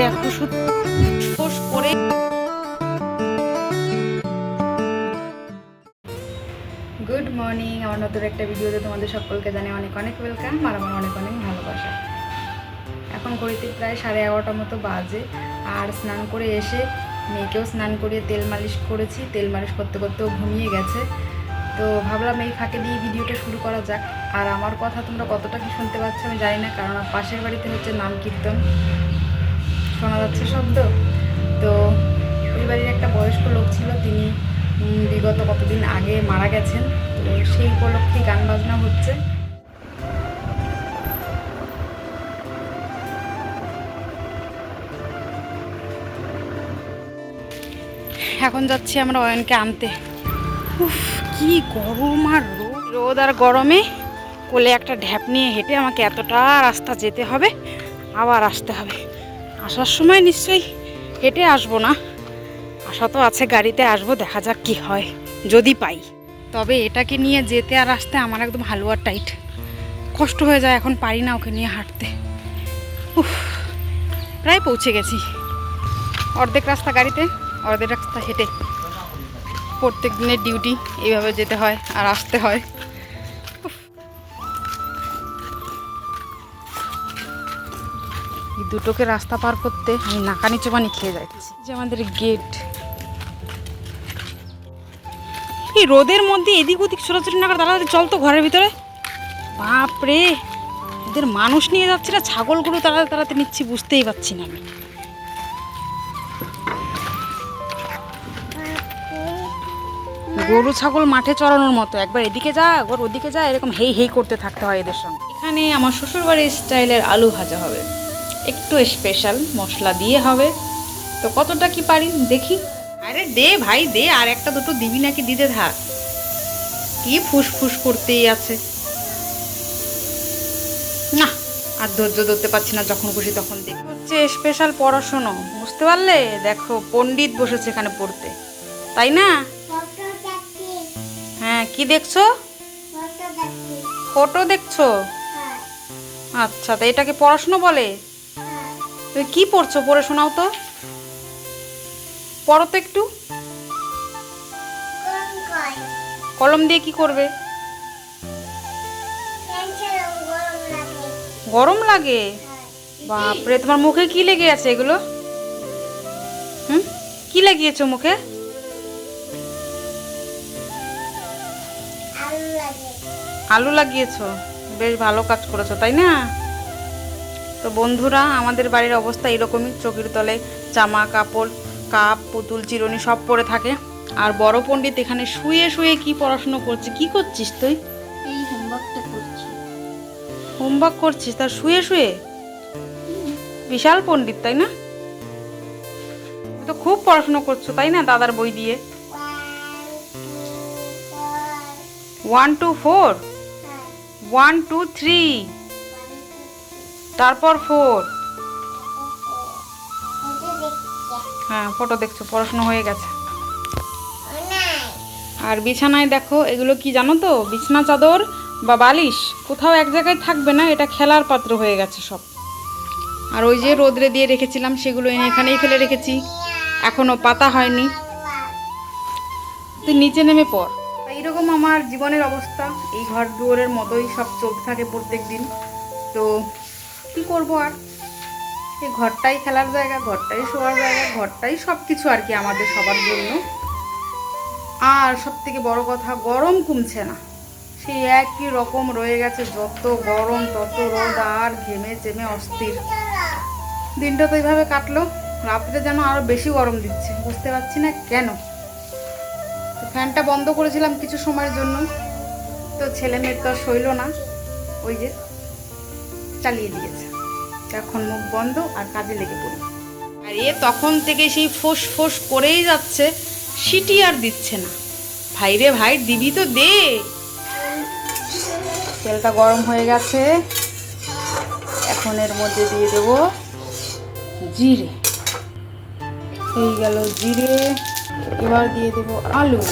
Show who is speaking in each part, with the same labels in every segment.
Speaker 1: দেখো করে। Good morning আমার নতুন একটা ভিডিওতে তোমাদের সকলকে জানে অনেক অনেক ওয়েলকাম আর আমার অনেক অনেক ভালোবাসা। এখন ঘড়িতে প্রায় সাড়ে এগারোটার মতো বাজে আর স্নান করে এসে মেয়েকেও স্নান করিয়ে তেল মালিশ করেছি, তেল মালিশ করতে করতেও ঘুমিয়ে গেছে। তো ভাবলাম এই ফাঁকে দিয়ে ভিডিওটা শুরু করা যাক। আর আমার কথা তোমরা কতটা কি শুনতে পাচ্ছ আমি জানি না, কারণ পাশের বাড়িতে হচ্ছে নাম কীর্তন। শোনা যাচ্ছে শব্দ। তো বাড়ির একটা বয়স্ক লোক ছিল, তিনি বিগত কতদিন আগে মারা গেছেন। তো সেই উপলক্ষে গান বাজনা হচ্ছে। এখন যাচ্ছি আমরা অয়নকে আনতে। উফ, কি গরম আর রোদ। রোদ আর গরমে কোলে একটা ঢ্যাপ নিয়ে হেঁটে আমাকে এতটা রাস্তা যেতে হবে, আবার আসতে হবে। আসার সময় নিশ্চয়ই হেঁটে আসব না। আশা তো আছে গাড়িতে আসব, দেখা যাক কি হয়। যদি পাই। তবে এটাকে নিয়ে যেতে আর আসতে আমার একদম হালুয়ার টাইট। কষ্ট হয়ে যায় এখন, পারি না ওকে নিয়ে হাঁটতে। উফ, প্রায় পৌঁছে গেছি। অর্ধেক রাস্তা গাড়িতে, অর্ধেক রাস্তা হেঁটে। প্রত্যেক দিনের ডিউটি, এইভাবে যেতে হয় আর আসতে হয়। দুটোকে রাস্তা পার করতে আমি নাকানি চোবানি খেয়ে যাচ্ছি। যে আমাদের গেট এই রোদের মধ্যে এদিক ওদিক ছোটাছুটি না করে তাড়াতাড়ি চল তো ঘরের ভিতরে। বাপরে এদের মানুষ নিয়ে যাচ্ছে না, ছাগলগুলো তাড়াতাড়ি তাড়াতে নিচ্ছি, বুঝতেই পারছি না আমি। গরু, ছাগল মাঠে চড়ানোর মতো, একবার এদিকে যা, একবার ওদিকে যা, এরকম হেই হেই করতে থাকতে হয় এদের সঙ্গে। এখানে আমার শ্বশুরবাড়ির স্টাইলের আলু ভাজা হবে। একটু স্পেশাল মশলা দিয়ে হবে। তো কতটা কি পারি দেখি। আরে দে ভাই দে আর একটা দুটো দিবি নাকি দিতে থাক। কি ফুসফুস করতেই আছে। না আর ধৈর্য ধরতে পারছি না যখন খুশি তখন দেখি হচ্ছে স্পেশাল পড়াশুনো বুঝতে পারলে? দেখো পণ্ডিত বসেছে এখানে পড়তে। তাই না? হ্যাঁ কি দেখছ? ফটো দেখছ। আচ্ছা তা এটাকে পড়াশুনো বলে? তুমি কি পড়ছো? পড়ে শোনাও তো। পড়ো তো একটু। কলম দিয়ে কি করবে? গরম লাগে? বাপরে তোমার মুখে কি লেগে আছে এগুলো? হুম? কি লাগিয়েছো মুখে? আলু লাগিয়েছো? বেশ ভালো কাজ করেছ তাই না? তো বন্ধুরা আমাদের বাড়ির অবস্থা এরকমই। চোখের তলে জামা কাপড় কাপ পুতুল চিরুনি সব পরে থাকে। আর বড় পণ্ডিত এখানে শুয়ে শুয়ে কি পড়াশুনো করছে? কি করছিস তুই?
Speaker 2: এই হোমওয়ার্কটা করছি।
Speaker 1: হোমওয়ার্ক করছিস? তার শুয়ে শুয়ে? বিশাল পণ্ডিত তাই না? তো খুব পড়াশুনো করছ তাই না দাদার বই দিয়ে? One two four one two three তারপর ফোর। হ্যাঁ ফটো দেখছ পড়াশোনা হয়ে গেছে। আর বিছানায় দেখো এগুলো কি জানো তো? বিছানা চাদর বা বালিশ কোথাও এক জায়গায় থাকবে না এটা খেলার পাত্র হয়ে গেছে সব। আর ওই যে রোদরে দিয়ে রেখেছিলাম সেগুলো এনে এখানেই ফেলে রেখেছি। এখনও পাতা হয়নি। তুই নিচে নেমে পড়। এইরকম আমার জীবনের অবস্থা এই ঘর দুয়ারের মতোই সব চলতে থাকে প্রত্যেক দিন তো কি করব আর? এই ঘরটাই খেলার জায়গা, ঘরটাই শোয়ার জায়গা, ঘরটাই সব কিছু আর কি আমাদের সবার জন্য। আর সব থেকে বড় কথা, গরম কমছে না। সেই একই রকম রয়ে গেছে, যত গরম, তত রোদ, আর ঘেমে চেমে অস্থির। দিনটা তো এইভাবে কাটলো, রাত্রে যেন আরও বেশি গরম দিচ্ছে, বুঝতে পারছি না কেন। ফ্যানটা বন্ধ করেছিলাম কিছু সময়ের জন্য, তো ছেলে মেয়ের তো আর সইল না, ওই যে চালিয়ে দিয়েছে। এখন মুখ বন্ধ আর কাজে লেগে পড়ি। আর এ তখন থেকে সেই ফোঁস ফোঁস করেই যাচ্ছে, সিটি আর দিচ্ছে না। ভাই রে ভাই, দিবি তো দে। তেলটা গরম হয়ে গেছে। এখন এর মধ্যে দিয়ে দেব জিরে। এই গেল জিরে। এবার দিয়ে দেব আলু।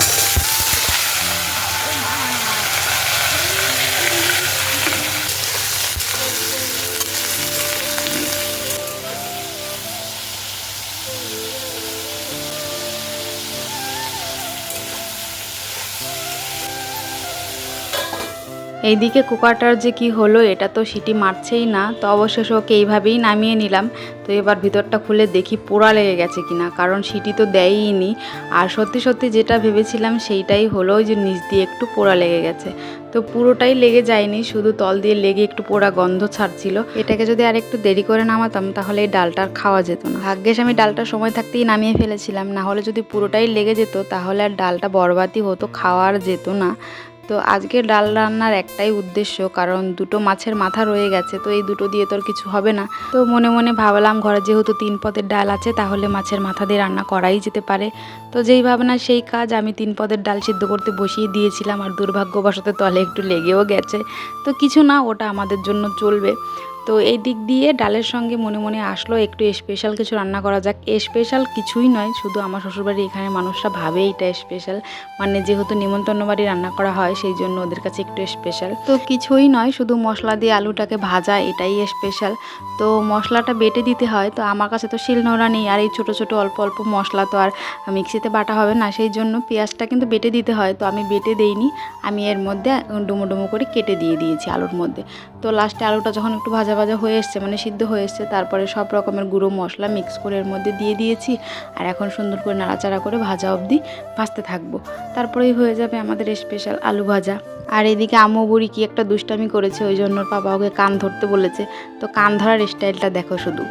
Speaker 1: এইদিকে কুকারটার যে কি হলো, এটা তো সিটি মারছেই না, তো অবশেষে ওকে এইভাবেই নামিয়ে নিলাম। তো এবার ভিতরটা খুলে দেখি পোড়া লেগে গেছে কিনা, কারণ সিটি তো দেয়ই নি আর সত্যি সত্যি যেটা ভেবেছিলাম সেইটাই হলো যে নিচ দিয়ে একটু পোড়া লেগে গেছে। তো পুরোটাই লেগে যায়নি, শুধু তল দিয়ে লেগে একটু পোড়া গন্ধ ছাড়ছিল। এটাকে যদি আর একটু দেরি করে নামাতাম, তাহলে এই ডালটা আর খাওয়া যেত না। ভাগ্যেস আমি ডালটা সময় থাকতেই নামিয়ে ফেলেছিলাম, না হলে যদি পুরোটাই লেগে যেত, তাহলে আর ডালটা বরবাদই হতো, খাওয়া আর যেত না। তো আজকে ডাল রান্নার একটাই উদ্দেশ্য, কারণ দুটো মাছের মাথা রয়ে গেছে, তো এই দুটো দিয়ে তোর কিছু হবে না। তো মনে মনে ভাবলাম, ঘরে যেহেতু তিন পদের ডাল আছে, তাহলে মাছের মাথা দিয়ে রান্না করাই যেতে পারে। তো যেই ভাবনা, সেই কাজ আমি তিন পদের ডাল সিদ্ধ করতে বসিয়ে দিয়েছিলাম, আর দুর্ভাগ্যবশত তলে একটু লেগেও গেছে। তো কিছু না, ওটা আমাদের জন্য চলবে। তো এই দিক দিয়ে ডালের সঙ্গে মনে মনে আসলো একটু স্পেশাল কিছু রান্না করা যাক। স্পেশাল কিছুই নয়, শুধু আমার শ্বশুরবাড়ি এখানে মানুষরা ভাবে এটা স্পেশাল মানে যেহেতু নিমন্ত্রণ বাড়ি রান্না করা হয়, সেই জন্য ওদের কাছে একটু স্পেশাল তো কিছুই নয়, শুধু মশলা দিয়ে আলুটাকে ভাজা, এটাই স্পেশাল তো মশলাটা বেটে দিতে হয়, তো আমার কাছে তো শিলনোড়া নেই, আর এই ছোটো ছোটো অল্প অল্প মশলা তো আর মিক্সিতে বাটা হবে না, সেই জন্য পেঁয়াজটা কিন্তু বেটে দিতে হয়। তো আমি বেটে দেইনি, আমি এর মধ্যে ডুমো ডুমো করে কেটে দিয়ে দিয়েছি আলুর মধ্যে। তো লাস্টে আলুটা যখন একটু ভাজা ভাজা হয়ে এসছে মানে সিদ্ধ হয়ে এসছে, তারপরে সব রকমের গুঁড়ো মশলা মিক্স করে এর মধ্যে দিয়ে দিয়েছি। আর এখন সুন্দর করে নাড়াচাড়া করে ভাজা অবধি ভাজতে থাকব। তারপরেই হয়ে যাবে আমাদের স্পেশাল আলু ভাজা। আর এদিকে আম্মু বুড়ি কি একটা দুষ্টামি করেছে, ওই জন্য বাবা ওকে কান ধরতে বলেছে। তো কান ধরার স্টাইলটা দেখো শুধু।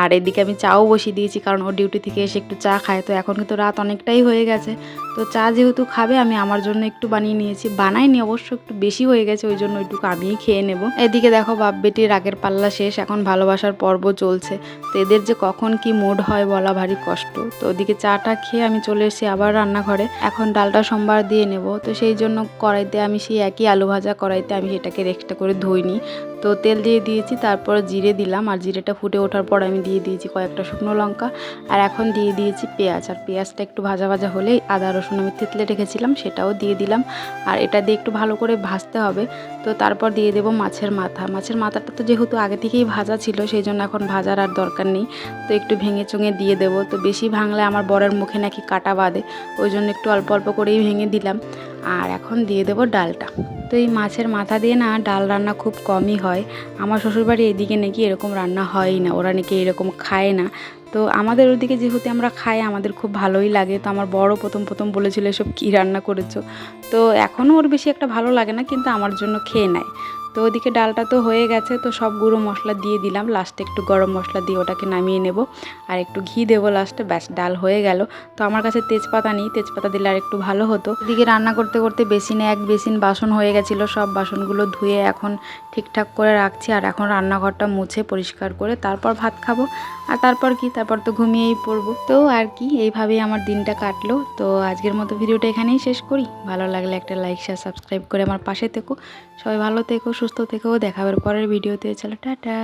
Speaker 1: আর এদিকে আমি চাও বসিয়ে দিয়েছি, কারণ ও ডিউটি থেকে এসে একটু চা খায়, তো এখন কিন্তু রাত অনেকটাই হয়ে গেছে। তো চা যেহেতু খাবে, আমি আমার জন্য একটু বানিয়ে নিয়েছি। বানাইনি অবশ্য একটু বেশি হয়ে গেছে, ওই জন্য একটু আমিই খেয়ে নেব। এদিকে দেখো বাপ বেটির রাগের পাল্লা শেষ, এখন ভালোবাসার পর্ব চলছে। তো এদের যে কখন কি মুড হয় বলা ভারী কষ্ট। তো ওদিকে চাটা খেয়ে আমি চলে এসেছি আবার রান্নাঘরে। এখন ডালটা সোমবার দিয়ে নেব, তো সেই জন্য কড়াইতে আমি সেই একই আলু ভাজা কড়াইতে আমি সেটাকে রেক্সটা করে ধুইনি। তো তেল দিয়ে দিয়েছি, তারপর জিরে দিলাম। আর জিরেটা ফুটে ওঠার পর আমি দিয়ে দিয়েছি কয়েকটা শুকনো লঙ্কা। আর এখন দিয়ে দিয়েছি পেঁয়াজ। আর পেঁয়াজটা একটু ভাজা ভাজা হলেই আদা, রসুন আমি থেতলে রেখেছিলাম, সেটাও দিয়ে দিলাম। আর এটা দিয়ে একটু ভালো করে ভাজতে হবে। তো তারপর দিয়ে দেবো মাছের মাথা। মাছের মাথাটা তো যেহেতু আগে থেকেই ভাজা ছিল সেই জন্য এখন ভাজার আর দরকার নেই। তো একটু ভেঙে চুঙে দিয়ে দেবো। তো বেশি ভাঙলে আমার বরের মুখে নাকি কাটা বাঁধে, ওই জন্য একটু অল্প অল্প করেই ভেঙে দিলাম। আর এখন দিয়ে দেবো ডালটা। তো এই মাছের মাথা দিয়ে না ডাল রান্না খুব কমই হয়। আমার শ্বশুরবাড়ি এদিকে নাকি এরকম রান্না হয়ই না, ওরা নাকি এরকম খায় না। তো আমাদের ওদিকে যেহেতু আমরা খাই, আমাদের খুব ভালোই লাগে। তো আমার বড় প্রথম প্রথম বলেছিল, এসব কী রান্না করেছ? তো এখনও ওর বেশি একটা ভালো লাগে না, কিন্তু আমার জন্য খেয়ে নেয়। তো ওদিকে ডালটা তো হয়ে গেছে, তো সব গুঁড়ো মশলা দিয়ে দিলাম। লাস্টে একটু গরম মশলা দিয়ে ওটাকে নামিয়ে নেব। আর একটু ঘি দেবো লাস্টে ব্যাস, ডাল হয়ে গেল। তো আমার কাছে তেজপাতা নেই, তেজপাতা দিলে আর একটু ভালো হতো। এদিকে রান্না করতে করতে বেসিনে এক বেসিন বাসন হয়ে গেছিল, সব বাসনগুলো ধুয়ে এখন ঠিকঠাক করে রাখছি। আর এখন রান্নাঘরটা মুছে পরিষ্কার করে তারপর ভাত খাব। আর তারপর কি? তারপর তো ঘুমিয়েই পড়ব। তো আর কি, এইভাবেই আমার দিনটা কাটলো। তো আজকের মতো ভিডিওটা এখানেই শেষ করি। ভালো লাগলে একটা লাইক শেয়ার সাবস্ক্রাইব করে আমার পাশে থেকো। সবাই ভালো থেকো সুস্থ থেকেও দেখাবার পরের ভিডিওতে চলো টাটা।